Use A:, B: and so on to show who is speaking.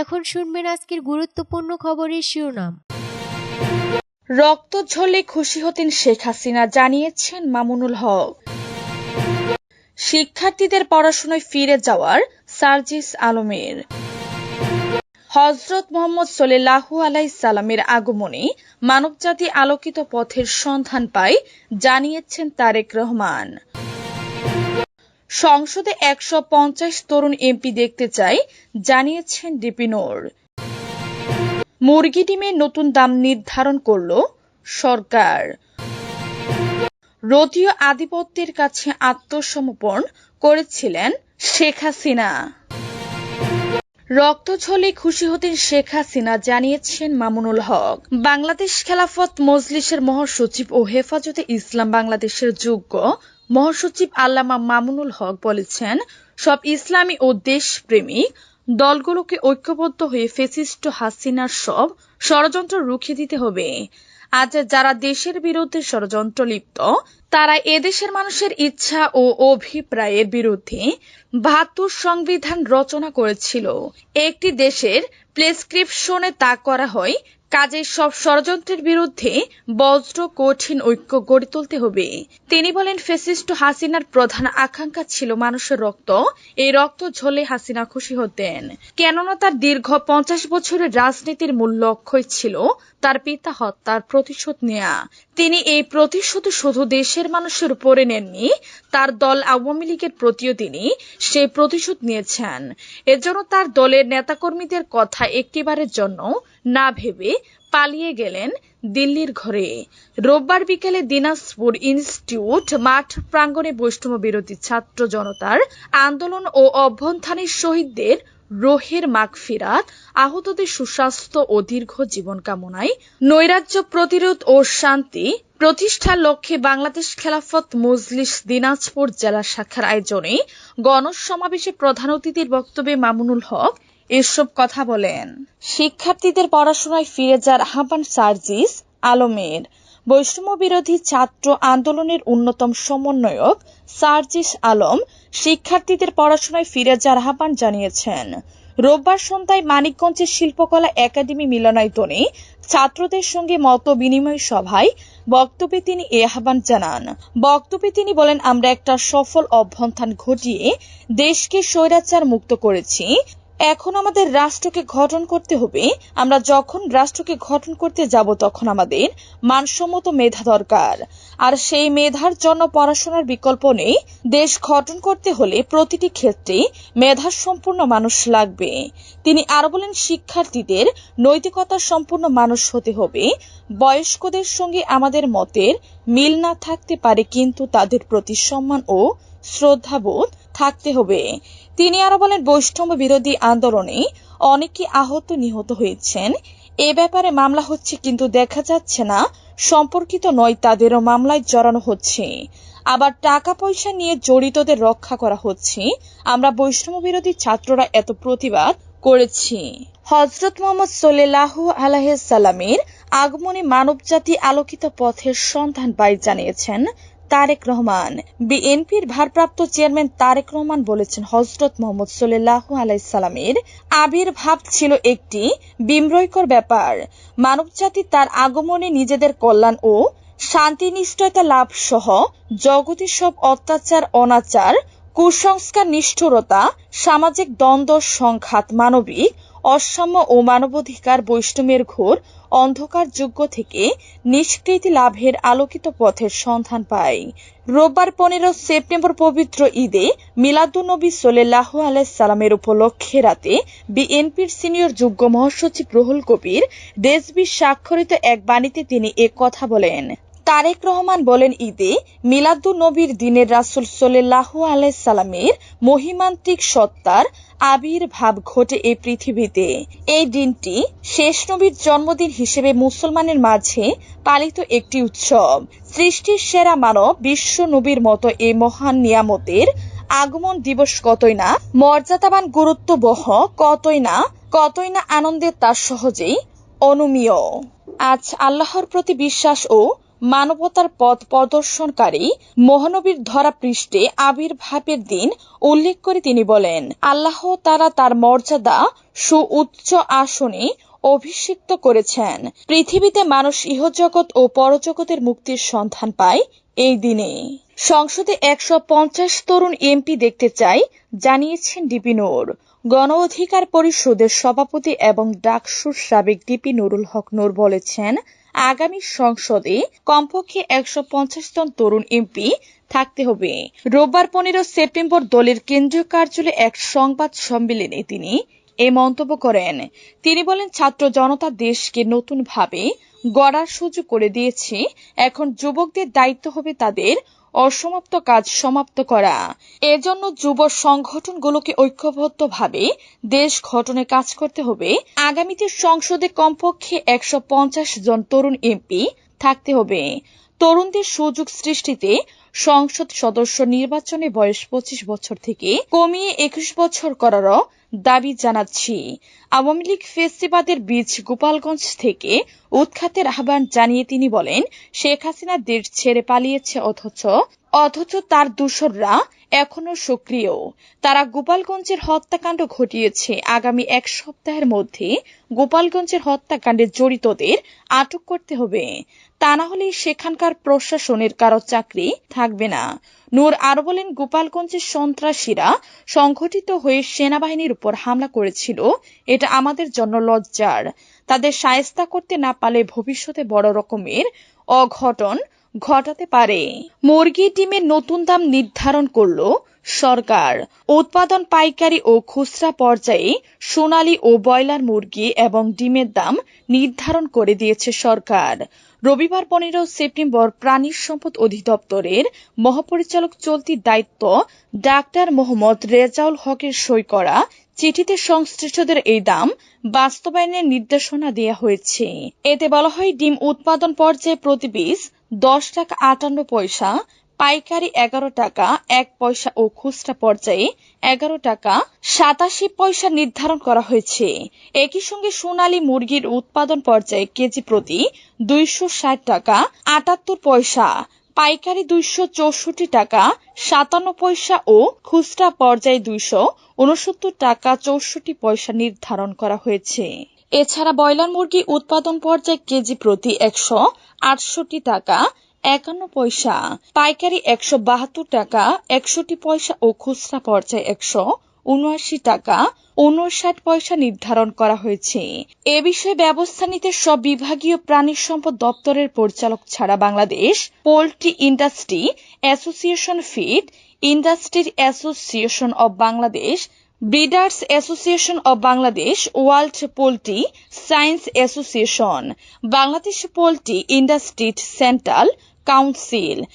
A: এখন শুনবেন আজকের গুরুত্বপূর্ণ খবরের শিরোনাম।
B: রক্ত ঝরলে খুশি হতেন শেখ হাসিনা, জানিয়েছেন মামুনুল হক। শিক্ষার্থীদের পড়াশোনায় ফিরে যাওয়ার সার্জিস আলমের। হজরত মোহাম্মদ সোলেলাহু সালামের আগমনে মানবজাতি আলোকিত পথের সন্ধান পায়, জানিয়েছেন তারেক রহমান। সংসদে একশো পঞ্চাশ তরুণ এমপি দেখতে চাই, জানিয়েছেন ডিপিনোর মুরগি ডিমের নতুন দাম নির্ধারণ করল সরকার। রদীয় আধিপত্যের কাছে আত্মসমর্পণ করেছিলেন শেখ হাসিনা। রক্ত ঝলে খুশি হতেন শেখ হাসিনা, জানিয়েছেন মামুনুল হক। বাংলাদেশ খেলাফত মজলিসের মহাসচিব ও হেফাজতে ইসলাম বাংলাদেশের যোগ্য মহাসচিব আল্লামা মামুনুল হক বলেছেন, সব ইসলামী ও দেশপ্রেমিক দলগুলোকে ঐক্যবদ্ধ হয়ে ফেসিস্ট হাসিনার সব ষড়যন্ত্র রুখে দিতে হবে। আজ যারা দেশের বিরুদ্ধে ষড়যন্ত্র লিপ্ত, তারা এদেশের মানুষের ইচ্ছা ও অভিপ্রায়ের বিরুদ্ধে বাহাত্তর সংবিধান রচনা করেছিল। একটি দেশের প্রেসক্রিপশনে তা করা হয় কাজে সব ষড়যন্ত্রের বিরুদ্ধে বজ্র, কঠিন ঐক্য গড়ে তুলতে হবে। তিনি বলেন, ফেসিস্ট হাসিনার প্রধান আকাঙ্ক্ষা ছিল মানুষের রক্ত। এই রক্ত ঝলে হাসিনা খুশি হতেন। কেননা তার দীর্ঘ পঞ্চাশ বছরের রাজনীতির মূল লক্ষ্যই ছিল তার পিতা হত্যার প্রতিশোধ নেয়া। তিনি এই প্রতিশোধ শুধু দেশের মানুষের উপরে নেননি, তার দল আওয়ামী লীগের প্রতিও তিনি সেই প্রতিশোধ নিয়েছেন। এজন্য তার দলের নেতাকর্মীদের কথা একটিবারের জন্য না ভেবে পালিয়ে গেলেন দিল্লির ঘরে। রোববার বিকেলে দিনাজপুর ইনস্টিটিউট মাঠ প্রাঙ্গণে বৈষ্ণব বিরোধী ছাত্র জনতার আন্দোলন ও অভ্যন্থানের শহীদদের রোহের মাগফিরাত আহতদের সুস্বাস্থ্য ও দীর্ঘ জীবন কামনায় নৈরাজ্য প্রতিরোধ ও শান্তি প্রতিষ্ঠার লক্ষ্যে বাংলাদেশ খেলাফত মজলিস দিনাজপুর জেলা শাখার আয়োজনে গণসমাবেশে প্রধান অতিথির বক্তব্যে মামুনুল হক এসব কথা বলেন। শিক্ষার্থীদের পড়াশোনায় ফিরে যাওয়ার আহ্বান সার্জিস আলমের। বৈষম্য বিরোধী ছাত্র আন্দোলনের অন্যতম সমন্বয়ক সার্জিস আলম শিক্ষার্থীদের পড়াশোনায় ফিরে যাওয়ার আহ্বান জানিয়েছেন। রোববার সন্ধ্যায় মানিকগঞ্জের শিল্পকলা একাডেমি মিলনায়তনে ছাত্রদের সঙ্গে মত বিনিময় সভায় বক্তব্যে তিনি এ আহ্বান জানান। বক্তব্যে তিনি বলেন, আমরা একটা সফল অভ্যন্থান ঘটিয়ে দেশকে স্বৈরাচার মুক্ত করেছি। এখন আমাদের রাষ্ট্রকে গঠন করতে হবে। আমরা যখন রাষ্ট্রকে গঠন করতে যাব, তখন আমাদের মানসম্মত মেধা দরকার। আর সেই মেধার জন্য পড়াশোনার বিকল্প নেই। দেশ গঠন করতে হলে প্রতিটি ক্ষেত্রে মেধা সম্পূর্ণ মানুষ লাগবে। তিনি আরও বলেন, শিক্ষার্থীদের নৈতিকতা সম্পূর্ণ মানুষ হতে হবে। বয়স্কদের সঙ্গে আমাদের মতের মিল না থাকতে পারে, কিন্তু তাদের প্রতি সম্মান ও শ্রদ্ধাবোধ থাকতে হবে। তিনি আরও বলেন বৈষ্ণব বিরোধী আন্দোলনে অনেকে আহত নিহত হয়েছেন। এ ব্যাপারে মামলা হচ্ছে কিন্তু দেখা যাচ্ছে না। সম্পর্কিত নয়, তাদেরও মামলায় জড়ানো হচ্ছে। আবার টাকা পয়সা নিয়ে জড়িতদের রক্ষা করা হচ্ছে। আমরা বৈষ্ণব বিরোধী ছাত্ররা এত প্রতিবাদ করেছি। হজরত মোহাম্মদ সোল্লাহ আলাহিসাল্লামের আগমনে মানবজাতি আলোকিত পথের সন্ধান পাই জানিয়েছেন। তারেক রহমান। বিএনপির ভারপ্রাপ্ত চেয়ারম্যান তারেক রহমান বলেছেন, হজরত মোহাম্মদ সোল্লাহ আলাইসাল্লামের আবির্ভাব ছিল একটি বিম্রয়কর ব্যাপার। মানবজাতি তার আগমনে নিজেদের কল্যাণ ও শান্তি নিশ্চয়তা লাভ সহ জগতে সব অত্যাচার, অনাচার, কুসংস্কার, নিষ্ঠুরতা, সামাজিক দ্বন্দ্ব, সংঘাত, মানবিক অসাম্য ও মানবাধিকার বৈষ্ণবের ঘোর অন্ধকার যুগ থেকে নিষ্কৃতি লাভের আলোকিত পথের সন্ধান পায়। রোববার পনেরো সেপ্টেম্বর পবিত্র ঈদে মিলাদুন্নবী সোল্লাহ আলাইসাল্লামের উপলক্ষে রাতে বিএনপির সিনিয়র যুগ্ম মহাসচিব রুহুল কবির দেশবি স্বাক্ষরিত এক বাণীতে তিনি কথা বলেন। তারেক রহমান বলেন ঈদে মিলাদুন নবীর দিনের রাসুল সোল্লাহ আলাইসাল্লামের মহিমান্তিক সত্তার আবির্ভাব ঘটে এই পৃথিবীতে। এই দিনটি শেষ নবীর জন্মদিন হিসেবে মুসলমানের মাঝে পালিত একটি উৎসব। সৃষ্টির সেরা মানব বিশ্ব নবীর মতো এই মহান নিয়ামতের আগমন দিবস কতই না, মর্যাদাবান গুরুত্ব বহ কতই না কতই না আনন্দের তার সহজেই অনুমীয়। আজ আল্লাহর প্রতি বিশ্বাস ও মানবতার পথ প্রদর্শনকারী মহানবীর ধরা পৃষ্ঠে আবির্ভাবের দিন উল্লেখ করে তিনি বলেন, আল্লাহ তারা তার মর্যাদা সুউচ্চ আসনে অভিষিক্ত করেছেন। পৃথিবীতে মানুষ ইহজগৎ ও পরজগতের মুক্তির সন্ধান পায় এই দিনে। সংসদে একশো পঞ্চাশ তরুণ এমপি দেখতে চাই, জানিয়েছেন ডিপি নূর। গণ অধিকার পরিষদের সভাপতি এবং ডাকসুর সাবেক ডিপি নুরুল হক নূর বলেছেন আগামী সংসদে কমপক্ষে একশো পঞ্চাশ জন তরুণ এমপি থাকতে হবে। রোববার পনেরো সেপ্টেম্বর দলের কেন্দ্রীয় কার্যালয়ে এক সংবাদ সম্মেলনে তিনি এ মন্তব্য করেন। তিনি বলেন, ছাত্র জনতা দেশকে নতুনভাবে গড়ার সুযোগ করে দিয়েছে। এখন যুবকদের দায়িত্ব হবে তাদের অসমাপ্ত কাজ সমাপ্ত করা। এজন্য যুব সংগঠনগুলোকে ঐক্যবদ্ধভাবে দেশ গঠনে কাজ করতে হবে। আগামীতে সংসদে কমপক্ষে একশো পঞ্চাশ জন তরুণ এমপি থাকতে হবে। তরুণদের সুযোগ সৃষ্টিতে সংসদ সদস্য নির্বাচনে বয়স পঁচিশ বছর থেকে কমিয়ে একুশ বছর করারও দাবি জানাচ্ছি। আওয়ামী লীগ ফেস্টিবাদের বীজ গোপালগঞ্জ থেকে উৎখাতের আহ্বান জানিয়ে তিনি বলেন, শেখ হাসিনা দেশ ছেড়ে পালিয়েছে অথচ অথচ তার দূষররা এখনও সক্রিয়। তারা গোপালগঞ্জের হত্যাকাণ্ড ঘটিয়েছে। আগামী এক সপ্তাহের মধ্যে গোপালগঞ্জের হত্যাকাণ্ডে জড়িতদের আটক করতে হবে। তা না হলে সেখানকার প্রশাসনের কারও চাকরি থাকবে না। নূর আরও বলেন, গোপালগঞ্জের সন্ত্রাসীরা সংঘটিত হয়ে সেনাবাহিনীর উপর হামলা করেছিল। এটা আমাদের জন্য লজ্জার। তাদের সায়স্তা করতে না পারলে ভবিষ্যতে বড় রকমের অঘটন ঘটাতে পারে। মুরগি ডিমের নতুন দাম নির্ধারণ করল সরকার। উৎপাদন পাইকারি ও খুচরা পর্যায়ে সোনালী ও ব্রয়লার মুরগি এবং ডিমের দাম নির্ধারণ করে দিয়েছে সরকার। রবিবার পনেরো সেপ্টেম্বর প্রাণী সম্পদ অধিদপ্তরের মহাপরিচালক চলতি দায়িত্ব ডাক্তার মোহাম্মদ রেজাউল হকের সই করা চিঠিতে সংশ্লিষ্টদের এই দাম বাস্তবায়নের নির্দেশনা দেওয়া হয়েছে। এতে বলা হয়, ডিম উৎপাদন পর্যায়ে প্রতি পিস দশ টাকা আটান্ন পয়সা পাইকারি এগারো টাকা, এক পয়সা ও খুচরা পর্যায়ে এগারো টাকা, সাতাশি পয়সা নির্ধারণ করা হয়েছে। একই সঙ্গে সোনালী মুরগির উৎপাদন পর্যায়ে কেজি প্রতি দুইশো ষাট টাকা, আটাত্তর পয়সা, পাইকারি দুইশো চৌষট্টি টাকা, সাতান্ন পয়সা ও খুচরা পর্যায়ে দুইশো উনসত্তর টাকা চৌষট্টি পয়সা নির্ধারণ করা হয়েছে। এছাড়া ব্রয়লার মুরগি উৎপাদন পর্যায়ে কেজি প্রতি একশো আটষট্টি টাকা একান্ন পয়সা। পাইকারি একশো বাহাত্তর টাকা, একষট্টি পয়সা ও খুচরা পর্যায়ে একশো উনআশি টাকা, উনষাট পয়সা নির্ধারণ করা হয়েছে। এ বিষয়ে ব্যবস্থা নিতে সব বিভাগীয় প্রাণী সম্পদ দপ্তরের পরিচালক ছাড়া Bangladesh, poultry industry association feed ইন্ডাস্ট্রির association of Bangladesh, breeders association of Bangladesh, world poultry science association, Bangladesh poultry industry central council.